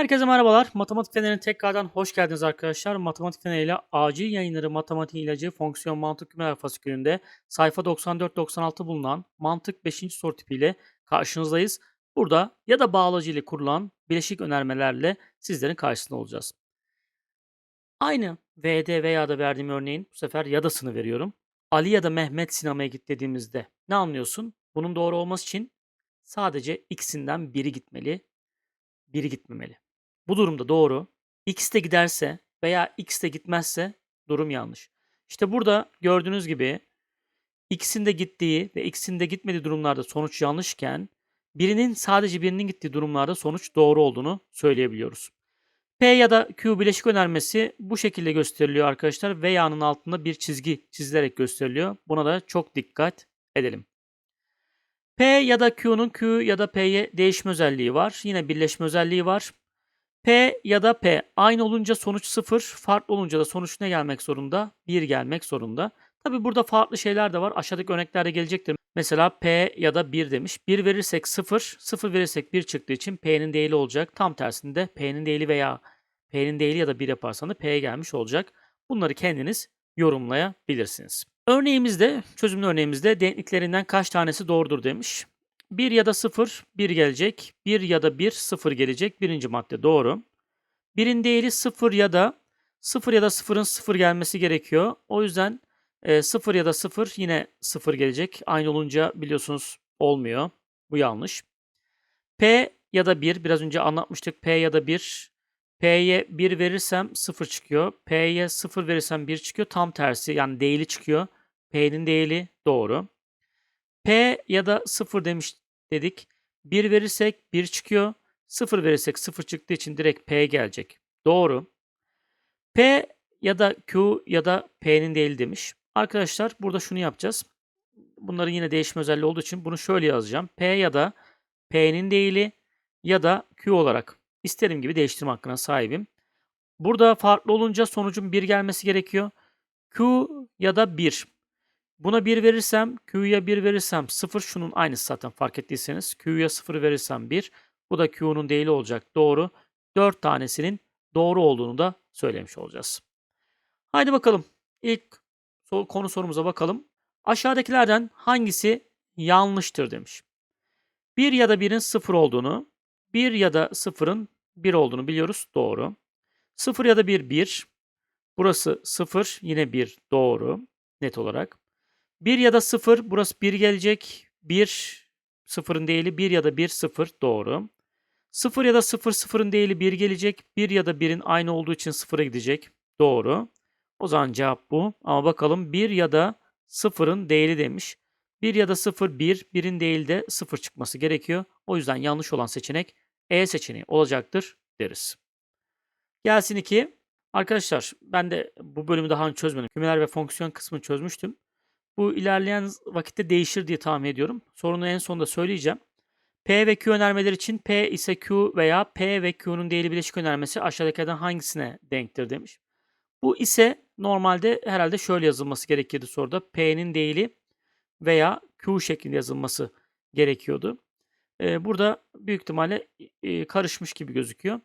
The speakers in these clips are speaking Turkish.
Herkese merhabalar. Matematik Feneri'ne tekrardan hoş geldiniz arkadaşlar. Matematik Feneri ile acil yayınları matematik ilacı fonksiyon mantık kümeler fasikülünde sayfa 94-96 bulunan mantık 5. soru tipiyle karşınızdayız. Burada ya da bağlacı ile kurulan bileşik önermelerle sizlerin karşısında olacağız. Aynı VD veya da verdiğim örneğin bu sefer yadasını veriyorum. Ali ya da Mehmet sinemaya git dediğimizde ne anlıyorsun? Bunun doğru olması için sadece ikisinden biri gitmeli, biri gitmemeli. Bu durumda doğru. X de giderse veya X de gitmezse durum yanlış. İşte burada gördüğünüz gibi X'in de gittiği ve X'in de gitmediği durumlarda sonuç yanlışken birinin sadece birinin gittiği durumlarda sonuç doğru olduğunu söyleyebiliyoruz. P ya da Q bileşik önermesi bu şekilde gösteriliyor arkadaşlar. Veya'nın altında bir çizgi çizilerek gösteriliyor. Buna da çok dikkat edelim. P ya da Q'nun Q ya da P'ye değişme özelliği var. Yine birleşme özelliği var. P ya da P aynı olunca sonuç 0, farklı olunca da sonuç ne gelmek zorunda? 1 gelmek zorunda. Tabi burada farklı şeyler de var. Aşağıdaki örneklerde gelecektir. Mesela P ya da 1 demiş. 1 verirsek 0, 0 verirsek 1 çıktığı için P'nin değili olacak. Tam tersinde P'nin değili veya P'nin değili ya da 1 yaparsan da P'ye gelmiş olacak. Bunları kendiniz yorumlayabilirsiniz. Örneğimizde, çözümlü örneğimizde denkliklerinden kaç tanesi doğrudur demiş. 1 ya da 0, 1 gelecek. 1 ya da 1, 0 gelecek. Birinci madde doğru. 1'in değeri 0 ya da 0 ya da 0'ın 0 gelmesi gerekiyor. O yüzden e, 0 ya da 0 yine 0 gelecek. Aynı olunca biliyorsunuz olmuyor. Bu yanlış. P ya da 1, biraz önce anlatmıştık. P ya da 1. P'ye 1 verirsem 0 çıkıyor. P'ye 0 verirsem 1 çıkıyor. Tam tersi yani değili çıkıyor. P'nin değili doğru. P ya da 0 demiş dedik. 1 verirsek 1 çıkıyor. 0 verirsek 0 çıktığı için direkt P gelecek. Doğru. P ya da Q ya da P'nin değili demiş. Arkadaşlar burada şunu yapacağız. Bunların yine değişme özelliği olduğu için bunu şöyle yazacağım. P ya da P'nin değili ya da Q olarak istediğim gibi değiştirme hakkına sahibim. Burada farklı olunca sonucun 1 gelmesi gerekiyor. Q ya da 1. Buna 1 verirsem, Q'ya 1 verirsem 0 şunun aynısı zaten fark ettiyseniz. Q'ya 0 verirsem 1. Bu da Q'nun değili olacak. Doğru. 4 tanesinin doğru olduğunu da söylemiş olacağız. Haydi bakalım. İlk konu sorumuza bakalım. Aşağıdakilerden hangisi yanlıştır demiş. 1 ya da 1'in 0 olduğunu, 1 ya da 0'ın 1 olduğunu biliyoruz. Doğru. 0 ya da 1 1. Burası 0 yine 1 doğru net olarak. 1 ya da 0 burası 1 gelecek. 1 0'ın değili 1 ya da 1 0 doğru. 0 ya da 0 0'ın değili 1 gelecek. 1 ya da 1'in aynı olduğu için 0'a gidecek. Doğru. O zaman cevap bu. Ama bakalım 1 ya da 0'ın değili demiş. 1 ya da 0 1, 1'in değili de 0 çıkması gerekiyor. O yüzden yanlış olan seçenek E seçeneği olacaktır deriz. Gelsin 2. Arkadaşlar ben de bu bölümü daha önce çözmedim. Kümeler ve fonksiyon kısmını çözmüştüm. Bu ilerleyen vakitte değişir diye tahmin ediyorum. Sorunu en sonunda söyleyeceğim. P ve Q önermeleri için P ise Q veya P ve Q'nun değili bileşik önermesi aşağıdakilerden hangisine denktir demiş. Bu ise normalde herhalde şöyle yazılması gerekirdi soruda. P'nin değili veya Q şeklinde yazılması gerekiyordu. Ee, burada büyük ihtimalle karışmış gibi gözüküyor.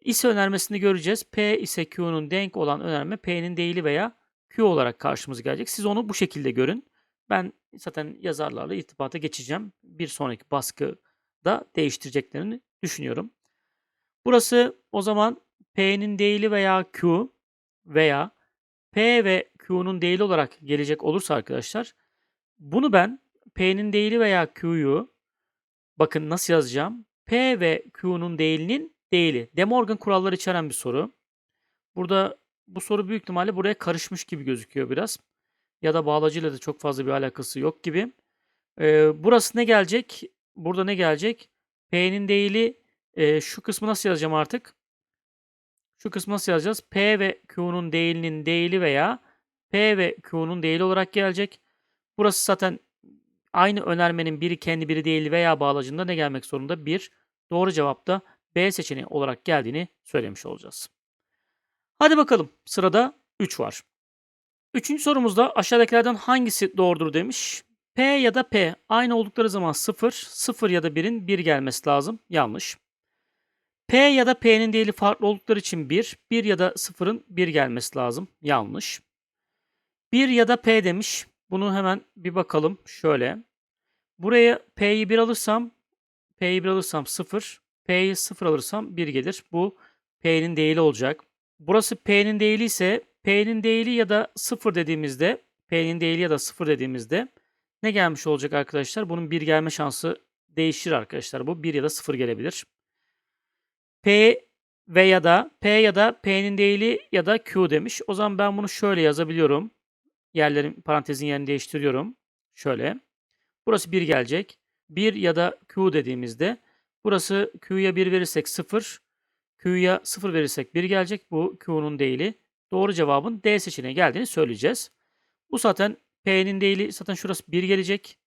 İse önermesini göreceğiz. P ise Q'nun denk olan önerme P'nin değili veya Q olarak karşımıza gelecek. Siz onu bu şekilde görün. Ben zaten yazarlarla irtibata geçeceğim. Bir sonraki baskıda değiştireceklerini düşünüyorum. Burası o zaman P'nin değili veya Q veya P ve Q'nun değili olarak gelecek olursa arkadaşlar bunu ben P'nin değili veya Q'yu bakın nasıl yazacağım? P ve Q'nun değilinin değili. De Morgan kuralları içeren bir soru. Burada bu soru büyük ihtimalle buraya karışmış gibi gözüküyor biraz. Ya da bağlacıyla da çok fazla bir alakası yok gibi. Ee, burası ne gelecek? Burada ne gelecek? P'nin değili e, şu kısmı nasıl yazacağım artık? Şu kısmı nasıl yazacağız? P ve Q'nun değilinin değili veya P ve Q'nun değili olarak gelecek. Burası zaten aynı önermenin biri kendi biri değil veya bağlacında ne gelmek zorunda? 1. Doğru cevap da B seçeneği olarak geldiğini söylemiş olacağız. Hadi bakalım sırada 3 var. Üçüncü sorumuzda aşağıdakilerden hangisi doğrudur demiş. P ya da P aynı oldukları zaman 0, 0 ya da 1'in 1 gelmesi lazım. Yanlış. P ya da P'nin değeri farklı oldukları için 1, 1 ya da 0'ın 1 gelmesi lazım. Yanlış. 1 ya da P demiş. Bunu hemen bir bakalım. Şöyle. Buraya P'yi 1 alırsam, P'yi 1 alırsam 0, P'yi 0 alırsam 1 gelir. Bu P'nin değili olacak. Burası P'nin değili ise P'nin değili ya da 0 dediğimizde, P'nin değili ya da 0 dediğimizde ne gelmiş olacak arkadaşlar? Bunun 1 gelme şansı değişir arkadaşlar. Bu 1 ya da 0 gelebilir. P ve ya da P ya da P'nin değili ya da Q demiş. O zaman ben bunu şöyle yazabiliyorum. Yerlerin parantezin yerini değiştiriyorum. Şöyle. Burası 1 gelecek. 1 ya da Q dediğimizde burası Q'ya 1 verirsek 0, Q'ya 0 verirsek 1 gelecek. Bu Q'nun değili. Doğru cevabın D seçeneği geldiğini söyleyeceğiz. Bu zaten P'nin değili zaten şurası 1 gelecek.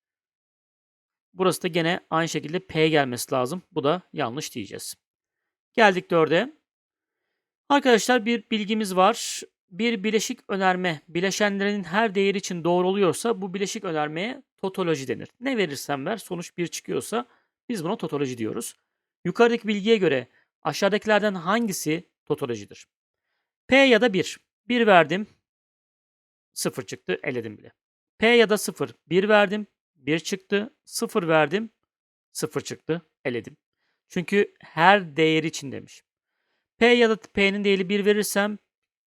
Burası da gene aynı şekilde P gelmesi lazım. Bu da yanlış diyeceğiz. Geldik 4'e. Arkadaşlar bir bilgimiz var. Bir bileşik önerme bileşenlerin her değeri için doğru oluyorsa bu bileşik önermeye totoloji denir. Ne verirsen ver sonuç 1 çıkıyorsa biz buna totoloji diyoruz. Yukarıdaki bilgiye göre aşağıdakilerden hangisi totolojidir? P ya da 1. 1 verdim. 0 çıktı. Eledim bile. P ya da 0. 1 verdim. 1 çıktı. 0 verdim. 0 çıktı. Eledim. Çünkü her değeri için demiş. P ya da P'nin değeri 1 verirsem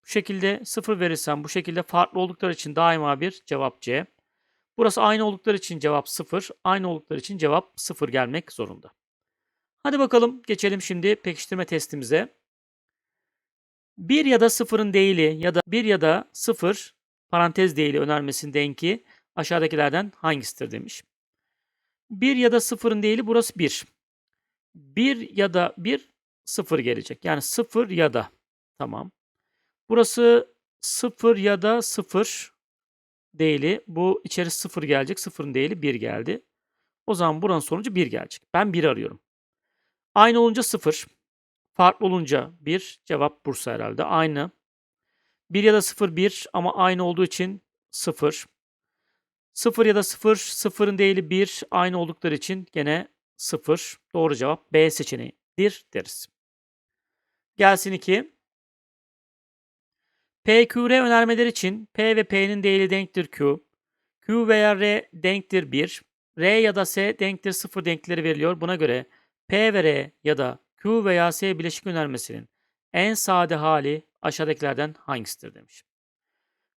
bu şekilde 0 verirsem bu şekilde farklı oldukları için daima bir cevap C. Burası aynı oldukları için cevap 0. Aynı oldukları için cevap 0 gelmek zorunda. Hadi bakalım geçelim şimdi pekiştirme testimize. 1 ya da 0'ın değili ya da 1 ya da 0 parantez değili önermesindenki aşağıdakilerden hangisidir demiş. 1 ya da 0'ın değili burası 1. 1 ya da 1 0 gelecek. Yani 0 ya da. Tamam. Burası 0 ya da 0 değili. Bu içeri 0 gelecek. 0'ın değili 1 geldi. O zaman buranın sonucu 1 gelecek. Ben 1 arıyorum. Aynı olunca 0. Farklı olunca 1. Cevap Bursa herhalde. Aynı. 1 ya da 0 1 ama aynı olduğu için 0. 0 ya da 0 0'ın değili 1 aynı oldukları için gene 0. Doğru cevap B seçeneğidir deriz. Gelsin 2. PQR önermeler için P ve P'nin değeri denktir Q. Q veya R denktir 1. R ya da S denktir 0 denkleri veriliyor. Buna göre P ve R ya da Q veya S bileşik önermesinin en sade hali aşağıdakilerden hangisidir demiş.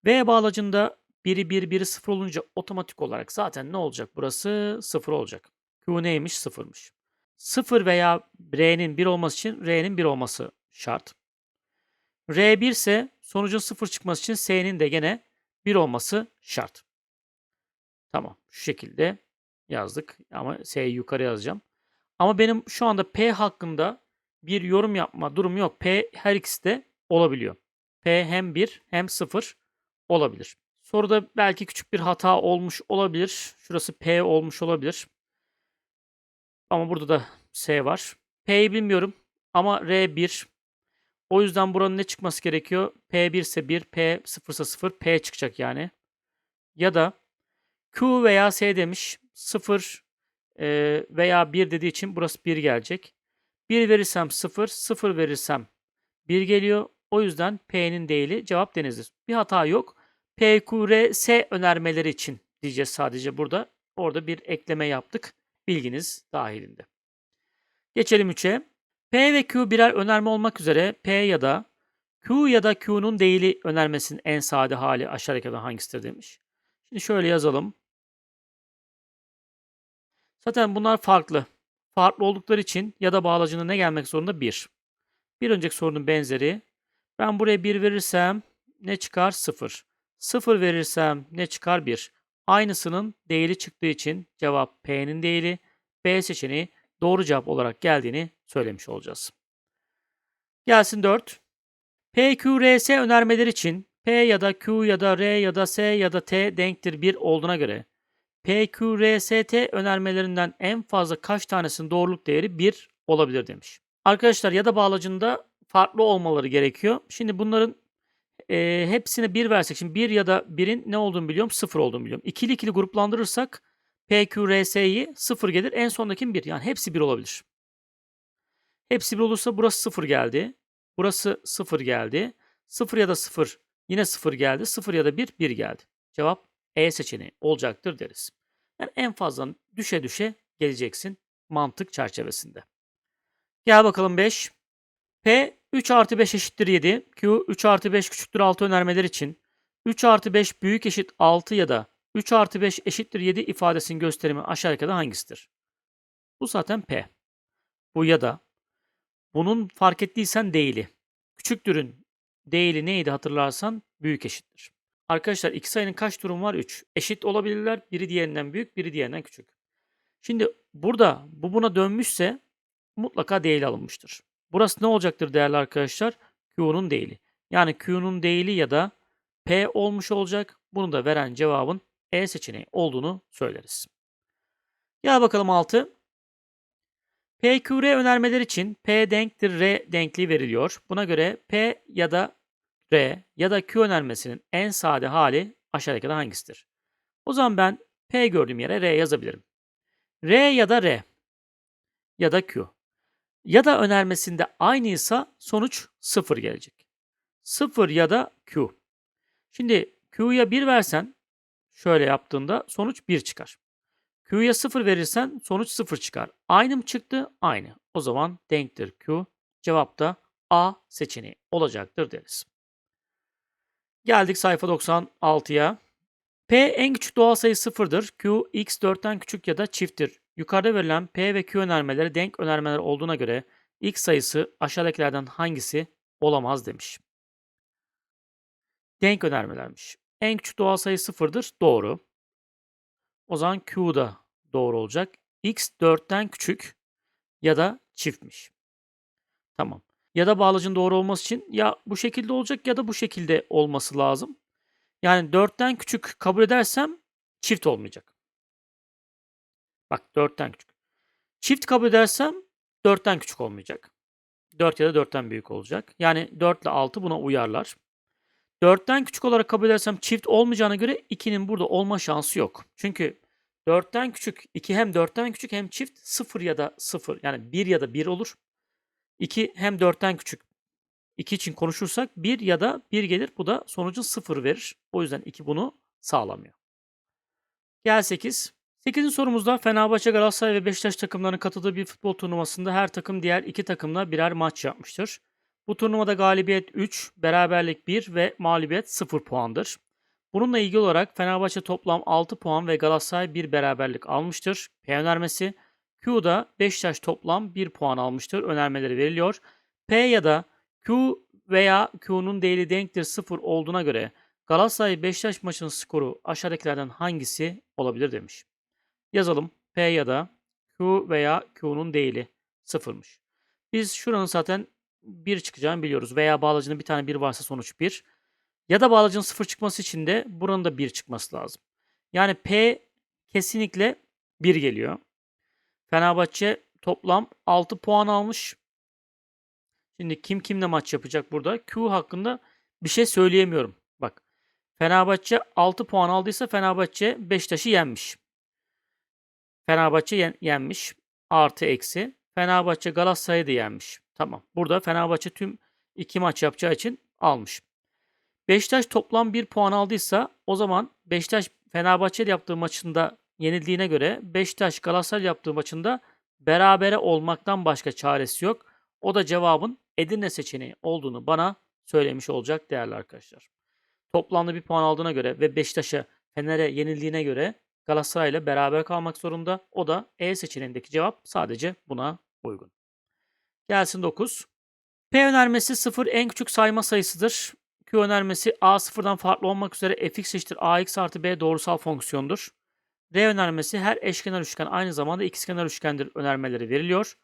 V bağlacında biri 1, biri 0 olunca otomatik olarak zaten ne olacak burası? 0 olacak. Q neymiş? 0'mış. 0 veya R'nin 1 olması için R'nin 1 olması şart. R 1 ise sonucun 0 çıkması için S'nin de gene 1 olması şart. Tamam. Şu şekilde yazdık. Ama S'yi yukarı yazacağım. Ama benim şu anda P hakkında bir yorum yapma durumu yok. P her ikisi de olabiliyor. P hem 1 hem 0 olabilir. Soruda belki küçük bir hata olmuş olabilir. Şurası P olmuş olabilir. Ama burada da S var. P'yi bilmiyorum ama R1. O yüzden buranın ne çıkması gerekiyor? P1 ise 1, P 0 ise 0, P çıkacak yani. Ya da Q veya S demiş. 0 e, veya 1 dediği için burası 1 gelecek. 1 verirsem 0, 0 verirsem 1 geliyor. O yüzden P'nin değili cevap denizdir. Bir hata yok. P, Q, R, S önermeleri için diyeceğiz sadece burada. Orada bir ekleme yaptık. Bilginiz dahilinde. Geçelim 3'e. P ve Q birer önerme olmak üzere P ya da Q ya da Q'nun değili önermesinin en sade hali aşağıdakilerden hangisidir demiş. Şimdi şöyle yazalım. Zaten bunlar farklı. Farklı oldukları için ya da bağlacına ne gelmek zorunda? 1. Bir önceki sorunun benzeri. Ben buraya 1 verirsem ne çıkar? 0. 0 verirsem ne çıkar? 1. Aynısının değeri çıktığı için cevap P'nin değeri B seçeneği doğru cevap olarak geldiğini söylemiş olacağız. Gelsin 4. PQRS önermeler için P ya da Q ya da R ya da S ya da T denktir 1 olduğuna göre PQRST önermelerinden en fazla kaç tanesinin doğruluk değeri 1 olabilir demiş. Arkadaşlar ya da bağlacında farklı olmaları gerekiyor. Şimdi bunların e, hepsine 1 versek, şimdi 1 ya da 1'in ne olduğunu biliyorum, 0 olduğunu biliyorum. İkili ikili gruplandırırsak PQRS'yi 0 gelir, en sondaki 1. Yani hepsi 1 olabilir. Hepsi 1 olursa burası 0 geldi. Burası 0 geldi. 0 ya da 0 yine 0 geldi. 0 ya da 1 1 geldi. Cevap E seçeneği olacaktır deriz. Yani en fazla düşe düşe geleceksin mantık çerçevesinde. Gel bakalım 5. P 3 artı 5 eşittir 7. Q 3 artı 5 küçüktür 6 önermeler için 3 artı 5 büyük eşit 6 ya da 3 artı 5 eşittir 7 ifadesinin gösterimi aşağıdaki hangisidir? Bu zaten P. Bu ya da bunun fark ettiysen değili. Küçüktürün değili neydi hatırlarsan büyük eşittir. Arkadaşlar iki sayının kaç durum var? 3. Eşit olabilirler. Biri diğerinden büyük, biri diğerinden küçük. Şimdi burada bu buna dönmüşse mutlaka değili alınmıştır. Burası ne olacaktır değerli arkadaşlar? Q'nun değili. Yani Q'nun değili ya da P olmuş olacak. Bunu da veren cevabın E seçeneği olduğunu söyleriz. Gel bakalım 6. PQR önermeler için P denktir R denkliği veriliyor. Buna göre P ya da R ya da Q önermesinin en sade hali aşağıdakilerden hangisidir? O zaman ben P gördüğüm yere R yazabilirim. R ya da R ya da Q. Ya da önermesinde aynıysa sonuç 0 gelecek. 0 ya da Q. Şimdi Q'ya 1 versen şöyle yaptığında sonuç 1 çıkar. Q'ya 0 verirsen sonuç 0 çıkar. Aynı mı çıktı? Aynı. O zaman denktir Q. Cevap da A seçeneği olacaktır deriz. Geldik sayfa 96'ya. P en küçük doğal sayı sıfırdır. Q x 4'ten küçük ya da çifttir. Yukarıda verilen P ve Q önermeleri denk önermeler olduğuna göre x sayısı aşağıdakilerden hangisi olamaz demiş. Denk önermelermiş. En küçük doğal sayı sıfırdır. Doğru. O zaman Q da doğru olacak. X 4'ten küçük ya da çiftmiş. Tamam. Ya da bağlacın doğru olması için ya bu şekilde olacak ya da bu şekilde olması lazım. Yani 4'ten küçük kabul edersem çift olmayacak. Bak 4'ten küçük. Çift kabul edersem 4'ten küçük olmayacak. 4 ya da 4'ten büyük olacak. Yani 4 ile 6 buna uyarlar. 4'ten küçük olarak kabul edersem çift olmayacağına göre 2'nin burada olma şansı yok. Çünkü 4'ten küçük 2 hem 4'ten küçük hem çift 0 ya da 0 yani 1 ya da 1 olur. 2 hem 4'ten küçük 2 için konuşursak 1 ya da 1 gelir. Bu da sonucun 0 verir. O yüzden 2 bunu sağlamıyor. Gel 8. 8. sorumuzda Fenerbahçe, Galatasaray ve Beşiktaş takımlarının katıldığı bir futbol turnuvasında her takım diğer iki takımla birer maç yapmıştır. Bu turnuvada galibiyet 3, beraberlik 1 ve mağlubiyet 0 puandır. Bununla ilgili olarak Fenerbahçe toplam 6 puan ve Galatasaray 1 beraberlik almıştır. P önermesi. Q'da Beşiktaş toplam 1 puan almıştır. Önermeleri veriliyor. P ya da Q veya Q'nun değeri denktir 0 olduğuna göre Galatasaray Beşiktaş maçının skoru aşağıdakilerden hangisi olabilir demiş. Yazalım. P ya da Q veya Q'nun değili sıfırmış. Biz şuranın zaten 1 çıkacağını biliyoruz. Veya bağlacının bir tane 1 varsa sonuç 1. Ya da bağlacının 0 çıkması için de buranın da 1 çıkması lazım. Yani P kesinlikle 1 geliyor. Fenerbahçe toplam 6 puan almış. Şimdi kim kimle maç yapacak burada? Q hakkında bir şey söyleyemiyorum. Bak. Fenerbahçe 6 puan aldıysa Fenerbahçe Beşiktaş'ı yenmiş. Fenerbahçe yen, yenmiş. Artı eksi. Fenerbahçe Galatasaray'ı da yenmiş. Tamam. Burada Fenerbahçe tüm iki maç yapacağı için almış. Beşiktaş toplam 1 puan aldıysa o zaman Beşiktaş Fenerbahçe yaptığı maçında yenildiğine göre Beşiktaş Galatasaray yaptığı maçında berabere olmaktan başka çaresi yok. O da cevabın Edirne seçeneği olduğunu bana söylemiş olacak değerli arkadaşlar. Toplamda bir puan aldığına göre ve Beşiktaş'a Fener'e yenildiğine göre Galatasaray ile beraber kalmak zorunda. O da E seçeneğindeki cevap sadece buna uygun. Gelsin 9. P önermesi 0 en küçük sayma sayısıdır. Q önermesi A sıfırdan farklı olmak üzere fx eşittir ax artı b doğrusal fonksiyondur. R önermesi her eşkenar üçgen aynı zamanda ikizkenar üçgendir önermeleri veriliyor.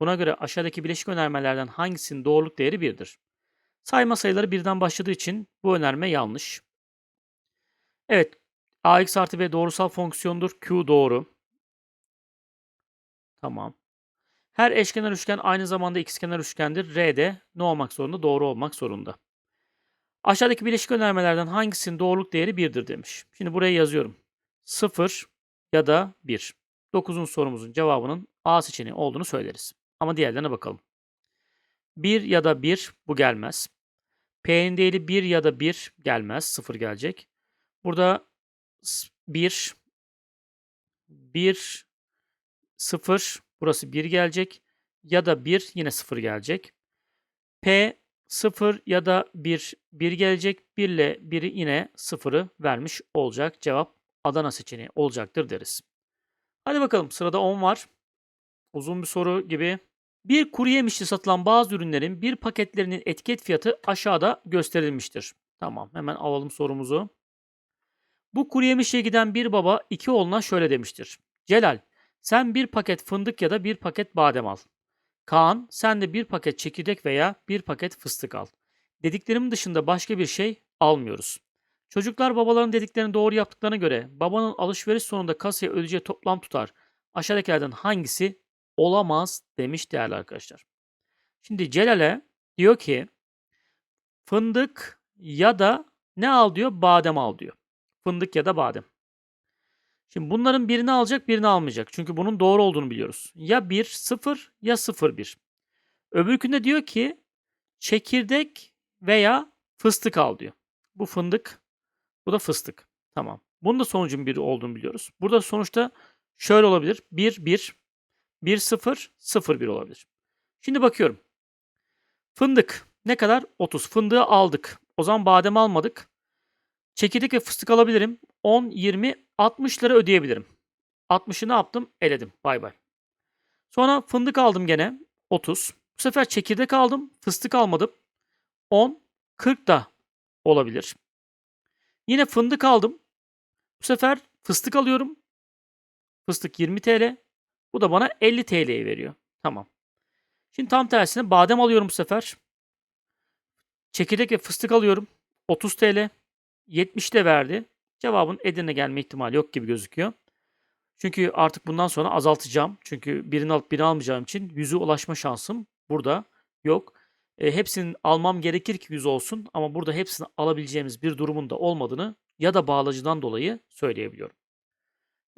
Buna göre aşağıdaki bileşik önermelerden hangisinin doğruluk değeri 1'dir? Sayma sayıları birden başladığı için bu önerme yanlış. Evet, ax artı b doğrusal fonksiyondur. Q doğru. Tamam. Her eşkenar üçgen aynı zamanda ikizkenar üçgendir. R de ne olmak zorunda? Doğru olmak zorunda. Aşağıdaki bileşik önermelerden hangisinin doğruluk değeri 1'dir demiş. Şimdi buraya yazıyorum. 0 ya da 1. 9'un sorumuzun cevabının A seçeneği olduğunu söyleriz. Ama diğerlerine bakalım. 1 ya da 1 bu gelmez. P'nin değeri 1 ya da 1 gelmez. 0 gelecek. Burada 1 1 0 burası 1 gelecek ya da 1 yine 0 gelecek. P 0 ya da 1 1 gelecek. 1 ile 1'i yine 0'ı vermiş olacak. Cevap Adana seçeneği olacaktır deriz. Hadi bakalım sırada 10 var. Uzun bir soru gibi. Bir kuru yemişte satılan bazı ürünlerin bir paketlerinin etiket fiyatı aşağıda gösterilmiştir. Tamam hemen alalım sorumuzu. Bu kuru yemişe giden bir baba iki oğluna şöyle demiştir. Celal sen bir paket fındık ya da bir paket badem al. Kaan sen de bir paket çekirdek veya bir paket fıstık al. Dediklerimin dışında başka bir şey almıyoruz. Çocuklar babaların dediklerini doğru yaptıklarına göre babanın alışveriş sonunda kasaya ödeyeceği toplam tutar aşağıdakilerden hangisi olamaz demiş değerli arkadaşlar. Şimdi Celal'e diyor ki fındık ya da ne al diyor? Badem al diyor. Fındık ya da badem. Şimdi bunların birini alacak birini almayacak. Çünkü bunun doğru olduğunu biliyoruz. Ya 1 0 ya 0 1. Öbürkünde diyor ki çekirdek veya fıstık al diyor. Bu fındık, bu da fıstık. Tamam. Bunun da sonucun biri olduğunu biliyoruz. Burada sonuçta şöyle olabilir. 1 1 1 0 0 1 olabilir. Şimdi bakıyorum. Fındık ne kadar? 30. Fındığı aldık. O zaman badem almadık. Çekirdek ve fıstık alabilirim. 10, 20, 60 lira ödeyebilirim. 60'ı ne yaptım? Eledim. Bay bay. Sonra fındık aldım gene. 30. Bu sefer çekirdek aldım. Fıstık almadım. 10, 40 da olabilir. Yine fındık aldım. Bu sefer fıstık alıyorum. Fıstık 20 TL. Bu da bana 50 TL'yi veriyor. Tamam. Şimdi tam tersine badem alıyorum bu sefer. Çekirdek ve fıstık alıyorum. 30 TL. 70 de verdi. Cevabın Edirne gelme ihtimali yok gibi gözüküyor. Çünkü artık bundan sonra azaltacağım. Çünkü birini alıp birini almayacağım için yüzü ulaşma şansım burada yok. E, hepsinin almam gerekir ki yüz olsun ama burada hepsini alabileceğimiz bir durumun da olmadığını ya da bağlacıdan dolayı söyleyebiliyorum.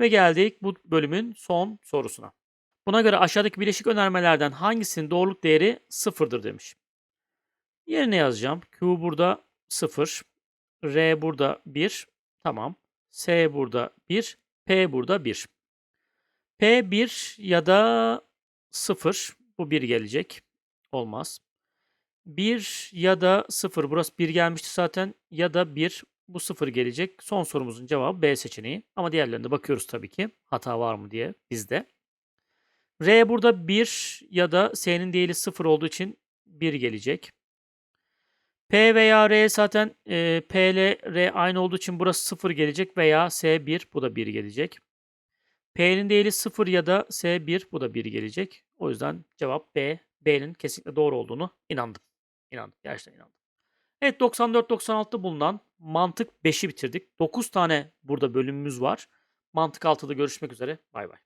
Ve geldik bu bölümün son sorusuna. Buna göre aşağıdaki bileşik önermelerden hangisinin doğruluk değeri sıfırdır demiş. Yerine yazacağım. Q burada 0. R burada 1. Tamam. S burada 1. P burada 1. P 1 ya da 0. Bu 1 gelecek. Olmaz. 1 ya da 0. Burası 1 gelmişti zaten. Ya da 1. Bu 0 gelecek. Son sorumuzun cevabı B seçeneği. Ama diğerlerinde bakıyoruz tabii ki. Hata var mı diye bizde. R burada 1 ya da S'nin değeri 0 olduğu için 1 gelecek. P veya R zaten e, P ile R aynı olduğu için burası 0 gelecek veya S1 bu da 1 gelecek. P'nin değeri 0 ya da S1 bu da 1 gelecek. O yüzden cevap B. B'nin kesinlikle doğru olduğunu inandım. İnandım. Gerçekten inandım. Evet 94-96 bulunan mantık 5'i bitirdik. 9 tane burada bölümümüz var. Mantık 6'da görüşmek üzere. Bay bay.